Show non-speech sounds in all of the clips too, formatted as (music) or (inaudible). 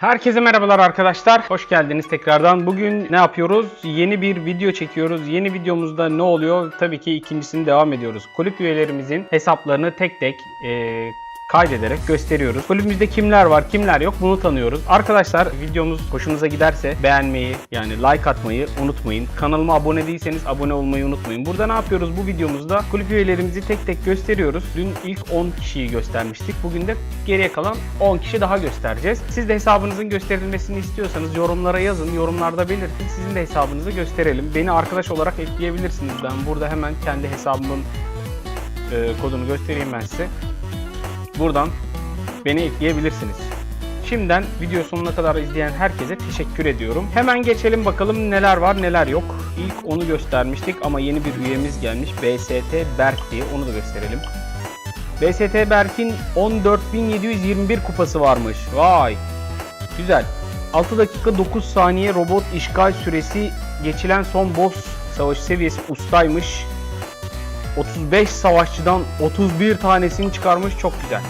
Herkese merhabalar arkadaşlar. Hoş geldiniz tekrardan. Bugün ne yapıyoruz? Yeni bir video çekiyoruz. Yeni videomuzda ne oluyor? Tabii ki ikincisini devam ediyoruz. Kulüp üyelerimizin hesaplarını tek tek eee, kaydederek gösteriyoruz. Kulübümüzde kimler var, kimler yok bunu tanıyoruz. Arkadaşlar videomuz hoşunuza giderse beğenmeyi yani like atmayı unutmayın. Kanalıma abone değilseniz abone olmayı unutmayın. Burada ne yapıyoruz bu videomuzda? Kulüp üyelerimizi tek tek gösteriyoruz. Dün ilk 10 kişiyi göstermiştik. Bugün de geriye kalan 10 kişi daha göstereceğiz. Siz de hesabınızın gösterilmesini istiyorsanız yorumlara yazın. Yorumlarda belirtin. Sizin de hesabınızı gösterelim. Beni arkadaş olarak ekleyebilirsiniz. Ben burada hemen kendi hesabımın e, kodunu göstereyim ben size. Buradan beni ekleyebilirsiniz. Şimdiden video sonuna kadar izleyen herkese teşekkür ediyorum. Hemen geçelim bakalım neler var neler yok. İlk onu göstermiştik ama yeni bir üyemiz gelmiş. BST Berk diye onu da gösterelim. BST Berk'in 14.721 kupası varmış. Vay. Güzel. 6 dakika 9 saniye robot işgal süresi geçilen son boss savaşı seviyesi ustaymış. 35 savaşçıdan 31 tanesini çıkarmış çok güzel.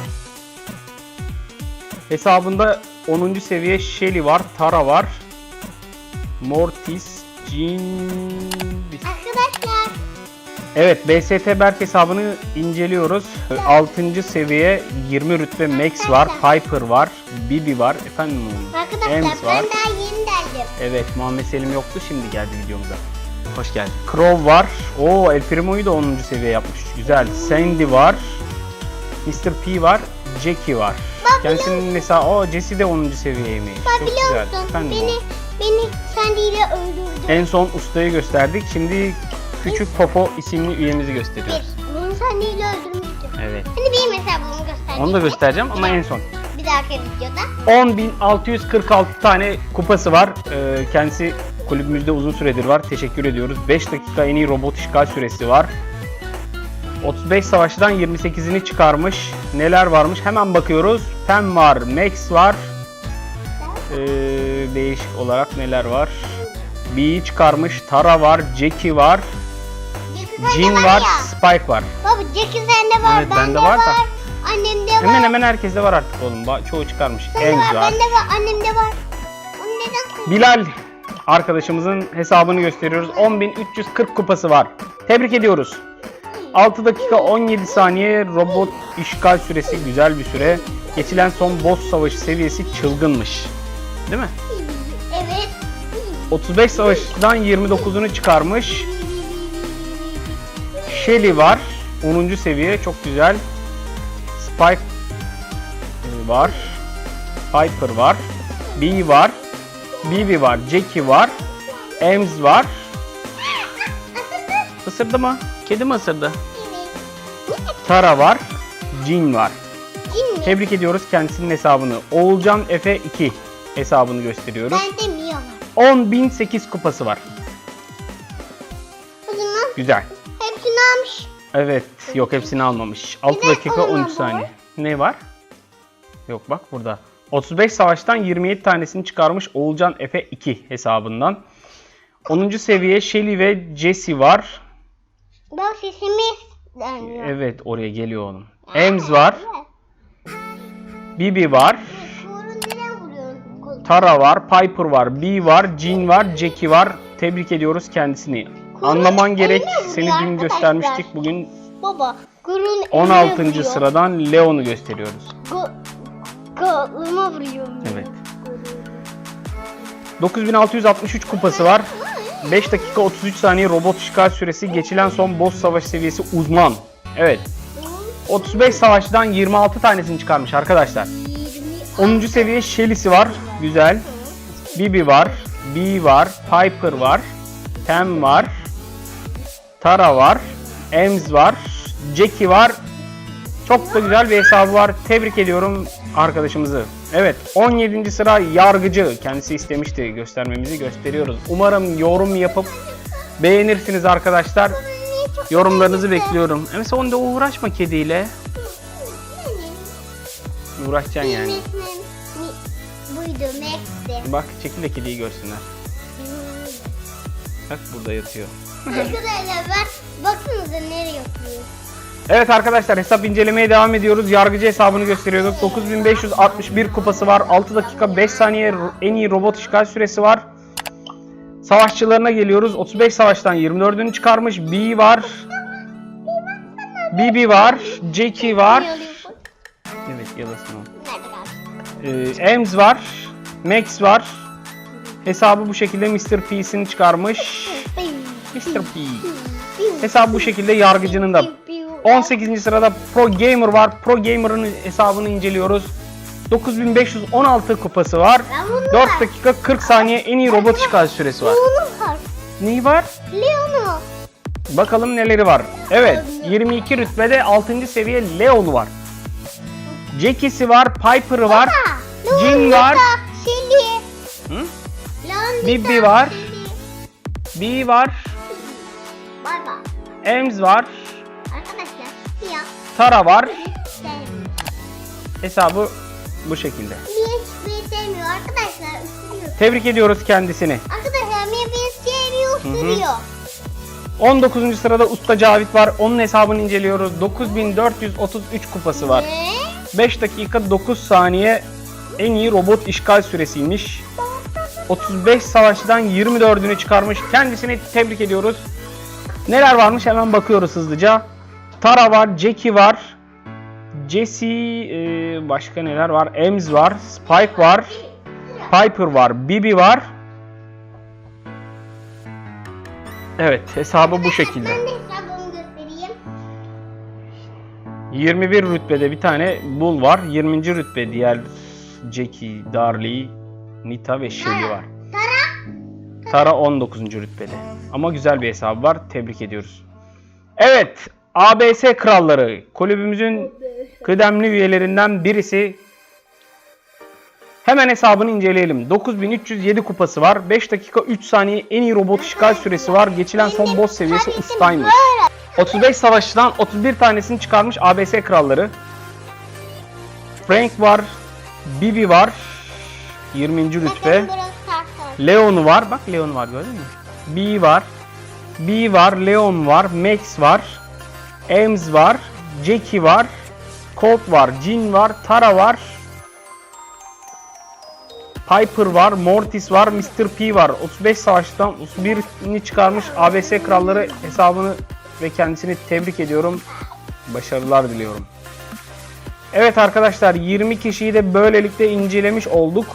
Hesabında 10. seviye Shelly var, Tara var. Mortis, Jin... Arkadaşlar Evet BST Berk hesabını inceliyoruz. 6. seviye 20 rütbe Max var, Piper var, Bibi var, efendim arkadaşlar Ems ben var. daha yeni geldim. Evet Muhammed Selim yoktu şimdi geldi videomuza. Hoş geldin. Crow var. Oo El Primo'yu da 10. seviye yapmış. Güzel. Sandy var. Mr. P var. Jackie var. Bak, Kendisinin mesela o Jessie de 10. seviyeymiş. Bak Çok güzel. musun? Efendim beni o. beni Sandy ile öldürdü. En son ustayı gösterdik. Şimdi Küçük Popo isimli üyemizi gösteriyoruz. Bir. Bunu Sandy ile öldürmüştüm. Evet. Hani benim hesabımı göstereyim. Onu da göstereceğim ama en son. Bir dahaki videoda. 10.646 tane kupası var. Ee, kendisi kulübümüzde uzun süredir var. Teşekkür ediyoruz. 5 dakika en iyi robot işgal süresi var. 35 savaşçıdan 28'ini çıkarmış. Neler varmış? Hemen bakıyoruz. Pem var, Max var. Ee, değişik olarak neler var? B'yi çıkarmış. Tara var, Jackie var, Jin var, var. Spike var. Baba Jackie sende var, Evet, bende bende var. var da. Annemde var. Hemen hemen herkeste var artık oğlum. Çoğu çıkarmış. Sende Ems var, var. bende var, annemde var. Bilal arkadaşımızın hesabını gösteriyoruz. 10.340 kupası var. Tebrik ediyoruz. 6 dakika 17 saniye robot işgal süresi güzel bir süre. Geçilen son boss savaşı seviyesi çılgınmış. Değil mi? Evet. 35 savaştan 29'unu çıkarmış. Shelly var. 10. seviye çok güzel. Spike e, var. Piper var. B var. Bibi var. Jackie var. Ems var. (laughs) Isırdı mı? Kedi mi ısırdı? Tara var. Jin var. Jin mi? Tebrik ediyoruz kendisinin hesabını. Oğulcan Efe 2 hesabını gösteriyoruz. Bende Mia var. 10.008 kupası var. O zaman Güzel. hepsini almış. Evet. Yok hepsini almamış. 6 de dakika olmadı. 13 saniye. Ne var? Yok bak burada. 35 savaştan 27 tanesini çıkarmış Oğulcan Efe 2 hesabından. 10. seviye Shelly ve Jesse var. Bak sesimiz dönüyor. Evet oraya geliyor onun. Ems var. Bibi var. Tara var. Piper var. B var. Jin var. Jackie var. Tebrik ediyoruz kendisini. Anlaman gerek. Seni dün göstermiştik. Bugün Baba, kurun 16. sıradan Leon'u gösteriyoruz. Koluma vuruyor. Evet. 9663 kupası var. 5 dakika 33 saniye robot işgal süresi. Geçilen son boss savaş seviyesi uzman. Evet. 35 savaştan 26 tanesini çıkarmış arkadaşlar. 10. seviye Shelly'si var. Güzel. Bibi var. B var. Piper var. Pam var. Tara var. Ems var. Jackie var. Çok da güzel bir hesabı var. Tebrik ediyorum arkadaşımızı. Evet 17. sıra yargıcı. Kendisi istemişti göstermemizi gösteriyoruz. Umarım yorum yapıp beğenirsiniz arkadaşlar. Yorumlarınızı bekliyorum. Ama sen onda uğraşma kediyle. Uğraşacaksın yani. Buydu Max'ti. Bak çekil de kediyi görsünler. Bak burada yatıyor. Arkadaşlar baksanıza nereye yapıyor. Evet arkadaşlar hesap incelemeye devam ediyoruz. Yargıcı hesabını gösteriyorduk. 9561 kupası var. 6 dakika 5 saniye en iyi robot işgal süresi var. Savaşçılarına geliyoruz. 35 savaştan 24'ünü çıkarmış. B var. BB var. Jackie var. Evet yalasın o. Ee, Ems var. Max var. Hesabı bu şekilde Mr. P'sini çıkarmış. Mr. P. Hesabı bu şekilde yargıcının da. 18. sırada Pro Gamer var. Pro Gamer'ın hesabını inceliyoruz. 9516 kupası var. Ben bunu 4 var. dakika 40 saniye en iyi robot işgal süresi var. Leon'u var. Neyi var? Leon'u. Bakalım neleri var. Evet 22 rütbede 6. seviye Leon'u var. Jackie'si var, Piper'ı var. Jin var. Shelly. Hı? Var. Shelly. B var. Ems var, Tara var. Sevmiyor. Hesabı bu şekilde. Hiçbir sevmiyor arkadaşlar. Isırıyor. Tebrik ediyoruz kendisini. Arkadaşlar bir sevmiyor, ısırıyor. 19. sırada Usta Cavit var. Onun hesabını inceliyoruz. 9433 kupası var. Ne? 5 dakika 9 saniye en iyi robot işgal süresiymiş. 35 savaşçıdan 24'ünü çıkarmış. Kendisini tebrik ediyoruz. Neler varmış hemen bakıyoruz hızlıca. Tara var, Jackie var. Jesse, e, başka neler var? Ems var, Spike var, Piper var, Bibi var. Evet, hesabı bu şekilde. Ben de hesabımı göstereyim. 21 rütbede bir tane Bull var. 20. rütbe diğer Jackie, Darlie, Nita ve Shelly var. Tara 19. rütbede. Ama güzel bir hesabı var. Tebrik ediyoruz. Evet, ABS kralları kulübümüzün kıdemli üyelerinden birisi. Hemen hesabını inceleyelim. 9307 kupası var. 5 dakika 3 saniye en iyi robot işgal süresi var. Geçilen son boss seviyesi ustaymış. böyle. 35 savaşçıdan 31 tanesini çıkarmış ABS kralları. Frank var. Bibi var. 20. rütbe. Leon'u var. Bak Leon'u var gördün mü? B var. B var. Leon var. Max var. Ems var. Jackie var. Colt var. Jin var. Tara var. Piper var. Mortis var. Mr. P var. 35 savaştan 31'ini çıkarmış ABS kralları hesabını ve kendisini tebrik ediyorum. Başarılar diliyorum. Evet arkadaşlar 20 kişiyi de böylelikle incelemiş olduk.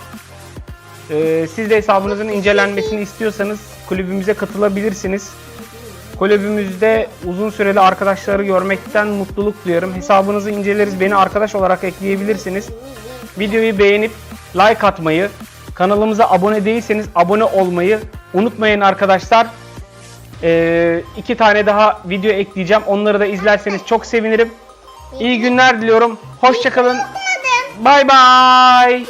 Ee, siz de hesabınızın incelenmesini istiyorsanız kulübümüze katılabilirsiniz. Kulübümüzde uzun süreli arkadaşları görmekten mutluluk duyarım. Hesabınızı inceleriz, beni arkadaş olarak ekleyebilirsiniz. Videoyu beğenip like atmayı, kanalımıza abone değilseniz abone olmayı unutmayın arkadaşlar. Ee, iki tane daha video ekleyeceğim. Onları da izlerseniz çok sevinirim. İyi günler diliyorum. Hoşçakalın. Bay bay.